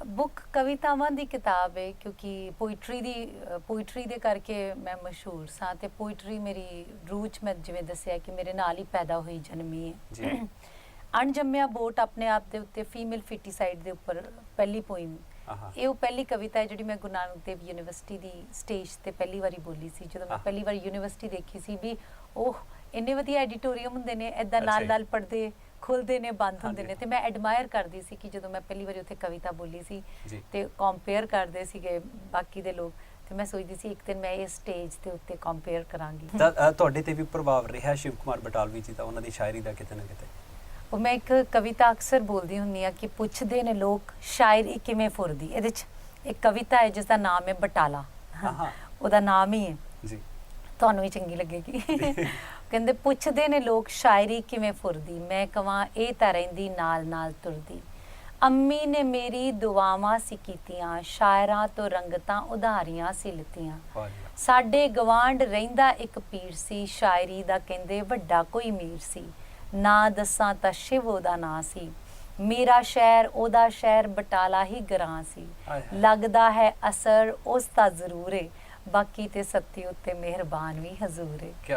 Book ਕਵਿਤਾਵਾਂ ਦੀ ਕਿਤਾਬ ਹੈ ਕਿਉਂਕਿ ਪੋਇਟਰੀ ਦੀ ਪੋਇਟਰੀ ਦੇ ਕਰਕੇ ਮੈਂ ਮਸ਼ਹੂਰ ਸਾਂ ਤੇ ਪੋਇਟਰੀ ਮੇਰੀ ਰੂਹ 'ਚ ਮੈਂ ਜਿਵੇਂ ਦੱਸਿਆ ਕਿ ਮੇਰੇ ਨਾਲ ਹੀ ਪੈਦਾ ਹੋਈ ਜਨਮੀ ਹੈ ਜੀ ਅਣਜੰਮਿਆ ਬੋਟ ਆਪਣੇ ਆਪ ਦੇ ਉੱਤੇ ਫੀਮੇਲ ਫਿਟੀਸਾਈਡ ਦੇ ਉੱਪਰ ਪਹਿਲੀ ਪੋਇਮ ਇਹ ਉਹ ਪਹਿਲੀ ਕਵਿਤਾ ਹੈ ਜਿਹੜੀ ਮੈਂ ਗੁਰੂ ਨਾਨਕ ਦੇਵ ਯੂਨੀਵਰਸਿਟੀ ਦੀ ਸਟੇਜ ਤੇ ਪਹਿਲੀ ਵਾਰੀ ਬੋਲੀ ਸੀ ਜਦੋਂ ਮੈਂ। ਪਹਿਲੀ ਵਾਰ ਯੂਨੀਵਰਸਿਟੀ ਦੇਖੀ ਸੀ ਵੀ ਉਹ ਇੰਨੇ ਵਧੀਆ ਐਡੀਟੋਰੀਅਮ ਹੁੰਦੇ ਨੇ ਐਦਾਂ ਅੱਛਾ ਲਾਲ ਜੀ। ਖੁੱਲਦੇ ਨੇ ਬੰਦ ਹੁੰਦੇ। ਨੇ ਤੇ ਮੈਂ ਐਡਮਾਇਰ ਕਰਦੀ ਸੀ ਕਿ ਜਦੋਂ ਮੈਂ ਪਹਿਲੀ ਵਾਰੀ ਉੱਥੇ ਕਵਿਤਾ ਬੋਲੀ ਸੀ ਤੇ ਕੰਪੇਅਰ ਕਰਦੇ ਸੀਗੇ ਬਾਕੀ ਦੇ ਲੋਕ ਤੇ ਮੈਂ ਸੋਚਦੀ ਸੀ ਇੱਕ ਦਿਨ ਮੈਂ ਇਹ ਸਟੇਜ ਦੇ ਉੱਤੇ ਕੰਪੇਅਰ ਕਰਾਂਗੀ। ਤਾਂ ਤੁਹਾਡੇ ਤੇ ਵੀ ਪ੍ਰਭਾਵ ਰਿਹਾ ਸ਼ਿਵ ਕੁਮਾਰ ਬਟਾਲਵੀ ਜੀ ਦਾ ਉਹਨਾਂ ਦੀ ਸ਼ਾਇਰੀ ਦਾ ਕਿਤੇ ਨਾ ਕਿਤੇ? ਉਹ ਮੈਂ ਇੱਕ ਕਵਿਤਾ ਅਕਸਰ ਬੋਲਦੀ ਹੁੰਨੀ ਆ ਕਿ ਪੁੱਛਦੇ ਨੇ ਲੋਕ ਸ਼ਾਇਰੀ ਕਿਵੇਂ ਫੁਰਦੀ ਇਹਦੇ ਚ ਇੱਕ ਕਵਿਤਾ ਹੈ ਜਿਸ ਦਾ ਨਾਮ ਹੈ ਬਟਾਲਾ। ਉਹਦਾ ਨਾਮ ਹੀ ਹੈ। ਜੀ। ਤੁਹਾਨੂੰ ਵੀ ਚੰਗੀ ਲੱਗੇਗੀ। ਕਹਿੰਦੇ ਪੁੱਛਦੇ ਨੇ ਲੋਕ ਸ਼ਾਇਰੀ ਕਿਵੇਂ ਫੁਰਦੀ? ਮੈਂ ਕਵਾਂ ਇਹ ਤਾਂ ਰਹਿੰਦੀ ਨਾਲ ਨਾਲ ਤੁਰਦੀ। ਅੰਮੀ ਨੇ ਮੇਰੀ ਦੁਆਵਾਂ ਸੀ ਕੀਤੀਆਂ ਸ਼ਾਇਰਾਂ ਤੋਂ ਰੰਗਤਾਂ ਉਧਾਰੀਆਂ ਸੀ ਲਿੱਤੀਆਂ। ਸਾਡੇ ਗਵਾਂਡ ਰਹਿੰਦਾ ਇੱਕ ਪੀਰ ਸੀ ਸ਼ਾਇਰੀ ਦਾ ਕਹਿੰਦੇ ਵੱਡਾ ਕੋਈ ਮੀਰ ਸੀ। ਨਾ ਦੱਸਾਂ ਤਾਂ ਸ਼ਿਵ ਉਹਦਾ ਨਾਂ ਸੀ। ਮੇਰਾ ਸ਼ਹਿਰ ਉਹਦਾ ਸ਼ਹਿਰ ਬਟਾਲਾ ਹੀ ਗਰਾਂ ਸੀ। ਲੱਗਦਾ ਹੈ ਅਸਰ ਉਸ ਦਾ ਜ਼ਰੂਰ ਏ। ਬਾਕੀ ਤੇ ਸੱਤੀ ਉੱਤੇ ਮਿਹਰਬਾਨ ਵੀ ਹਜ਼ੂਰ ਏ।